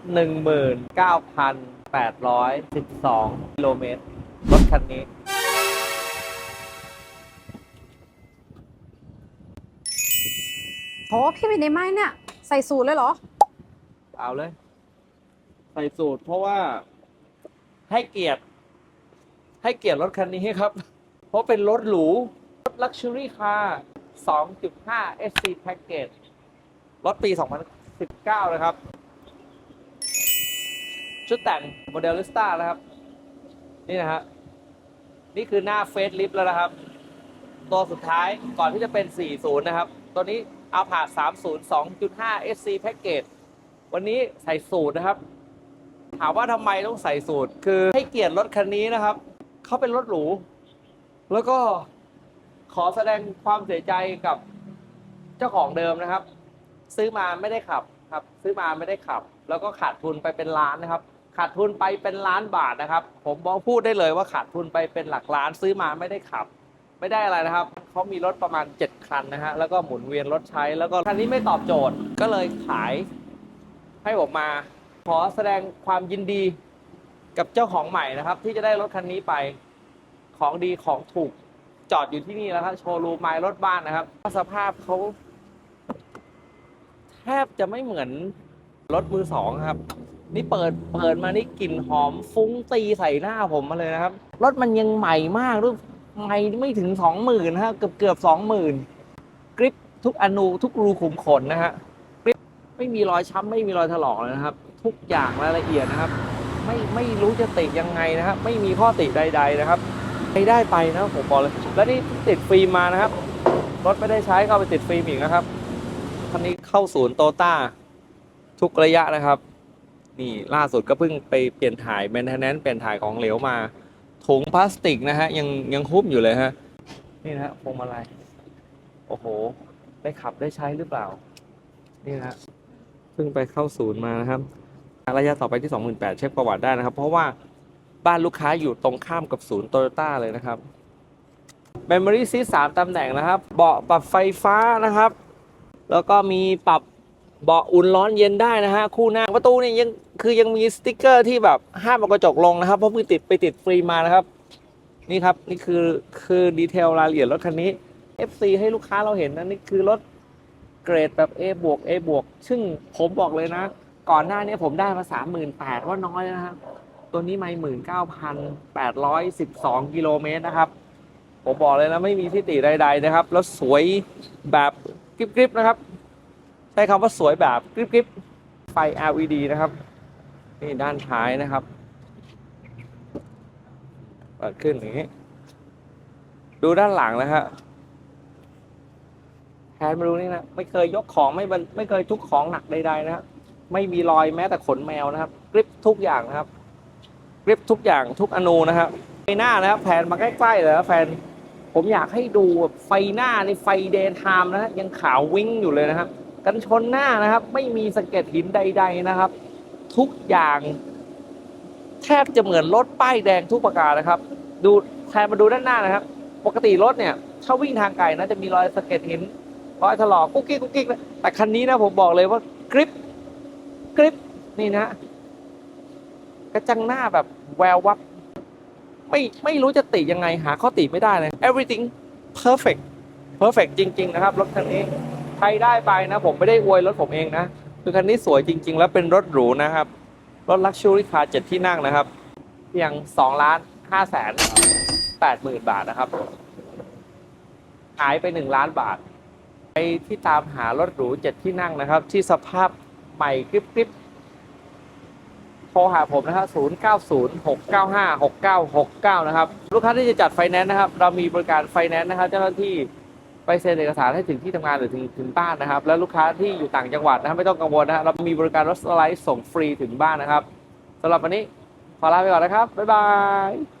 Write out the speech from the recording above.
19,812กิโลเมตรรถคันนี้ โหพี่เป็นในไม้เนี่ย ใส่สูตรเลยเหรอ เอาเลย ใส่สูตรเพราะว่าให้เกียรติ ให้เกียรติรถคันนี้ครับ เพราะเป็นรถหรู รถ Luxury Car 2.5 SC Package รถปี 2019 นะครับ ชุดแต่งโมเดลลิสต้านะครับ นี่นะฮะนี่คือหน้าเฟสลิฟแล้วนะครับ ตัวสุดท้ายก่อนที่จะเป็น 40 นะครับ ตัวนี้เอาผ่า30 2.5 SC Package วันนี้ใส่สูตรนะครับ ถามว่าทำไมต้องใส่สูตร คือให้เกียรติรถคันนี้นะครับ เขาเป็นรถหรู แล้วก็ขอแสดงความเสียใจกับเจ้าของเดิมนะครับ ซื้อมาไม่ได้ขับครับ ซื้อมาไม่ได้ขับ แล้วก็ขาดทุนไปเป็นล้านนะครับ ขาดทุนไปเป็นล้านบาทนะครับ ผมบอกพูดได้เลยว่าขาดทุนไปเป็นหลักล้านซื้อมาไม่ได้ขับ ไม่ได้อะไรนะครับเขามีรถประมาณ 7 คันนะฮะแล้วก็หมุนเวียนรถใช้แล้วก็คันนี้ไม่ตอบโจทย์ก็เลยขายให้ผมมา ขอแสดงความยินดีกับเจ้าของใหม่นะครับ ที่จะได้รถคันนี้ไปของดีของถูกจอดอยู่ที่นี่แล้วครับโชว์รูมไม้รถบ้านนะครับสภาพเขาแทบจะไม่เหมือนรถมือสองครับ นี่เปิดเปิดมานี่กลิ่นหอมฟุ้งตีใส่หน้าผมมาเลยนะครับ รถมันยังใหม่มากด้วยไม่ไม่ถึงสองหมื่นฮะเกือบเกือบสองหมื่นกริปทุกอนูทุกรูขุมขนนะฮะกริปไม่มีรอยช้ำไม่มีรอยถลอกเลยนะครับ ทุกอย่างรายละเอียดนะครับ ไม่ไม่รู้จะติยังไงนะครับ ไม่มีข้อติใด ๆนะครับใครได้ไปนะผมบอกเลยแล้วนี่ติดฟิล์มมานะครับ รถไม่ได้ใช้ก็เอาไปติดฟิล์มอีกนะครับคันนี้เข้าศูนย์โตต้าทุกระยะนะครับ นี่ล่าสุดก็เพิ่งไปเปลี่ยนถ่ายแมนเทนแนนเปลี่ยนถ่ายของเหลวมา ถุงพลาสติกนะฮะ ยังยังหุ้มอยู่เลยฮะ นี่นะฮะพวงมาลัยโอ้โห ได้ขับได้ใช้หรือเปล่า นี่นะฮะเพิ่งไปเข้าศูนย์มานะครับ ระยะต่อไปที่ 28,000เช็คประวัติได้นะครับ เพราะว่าบ้านลูกค้าอยู่ตรงข้ามกับศูนย์โตโยต้าเลยนะครับ Memory Seat 3ตำแหน่งนะครับ เบาะปรับไฟฟ้านะครับ แล้วก็มีปรับ เบาะอุ่นร้อนเย็นได้นะฮะคู่หน้าประตูเนี่ยยังคือยังมีสติกเกอร์ที่แบบห้ามเอากระจกลงนะครับ เพราะเพิ่งติดไปติดฟรีมานะครับ นี่ครับนี่คือคือดีเทลรายละเอียดรถคันนี้ FC ให้ลูกค้าเราเห็นนะนี่คือรถเกรดแบบ A บวก A บวกซึ่งผมบอกเลยนะ ก่อนหน้านี้ผมได้มา 38,000ว่าน้อยนะครับตัวนี้ไม่19,812กิโลเมตรนะครับ ผมบอกเลยนะ ไม่มีที่ติใดๆนะครับ แล้วสวยแบบกริบๆนะครับ ใช้คำว่าสวยแบบกริบๆไฟ LED นะครับ นี่ด้านท้ายนะครับ เปิดขึ้นอย่างนี้ ดูด้านหลังนะครับแทนมาดูนี่นะไม่เคยยกของไม่บรรไม่เคยทุกของหนักใดๆนะครับไม่มีรอยแม้แต่ขนแมวนะครับกริปทุกอย่างนะครับกริปทุกอย่างทุกอนูนะครับไฟหน้านะครับแผนมาใกล้ๆเลยนะแฟนผมอยากให้ดูไฟหน้าในไฟเดย์ไทม์นะฮะยังขาววิ่งอยู่เลยนะครับ กันชนหน้านะครับ ไม่มีสะเก็ดหินใด ๆนะครับ ทุกอย่างแทบจะเหมือนรถป้ายแดงทุกประการนะครับ ดูแทนมาดูด้านหน้านะครับ ปกติรถเนี่ยถ้าวิ่งทางไกลนะจะมีรอยสะเก็ดหินรอยถลอกกุ๊กกิ๊กกุ๊กกิ๊กนะแต่คันนี้นะผมบอกเลยว่ากริปกริปนี่นะ กระจังหน้าแบบแวววับ ไม่ไม่รู้จะติยังไงหาข้อติไม่ได้เลย everything perfect perfect จริง ๆ นะครับรถคันนี้ ใครได้ไปนะ ผมไม่ได้อวยรถผมเองนะ คือคันนี้สวยจริง ๆ แล้วเป็นรถหรูนะครับ รถ luxury car เจ็ดที่นั่งนะครับ เพียง2ล้าน5แสน8หมื่นบาทนะครับ หายไป1ล้านบาทใครที่ตามหารถหรูเจ็ดที่นั่งนะครับ ที่สภาพใหม่กริบกริบโทรหาผมนะครับ0 9 0 6 9 5 6 9 6 9 นะครับ ลูกค้าที่จะจัดไฟแนนซ์นะครับ เรามีบริการไฟแนนซ์นะครับ เจ้าหน้าที่ ไปเซ็นเอกสารให้ถึงที่ทำงานหรือถึงถึงบ้านนะครับ แล้วลูกค้าที่อยู่ต่างจังหวัดนะครับไม่ต้องกังวลนะฮะเรามีบริการรถสไลด์ส่งฟรีถึงบ้านนะครับสำหรับวันนี้ขอลาไปก่อนนะครับบ๊ายบาย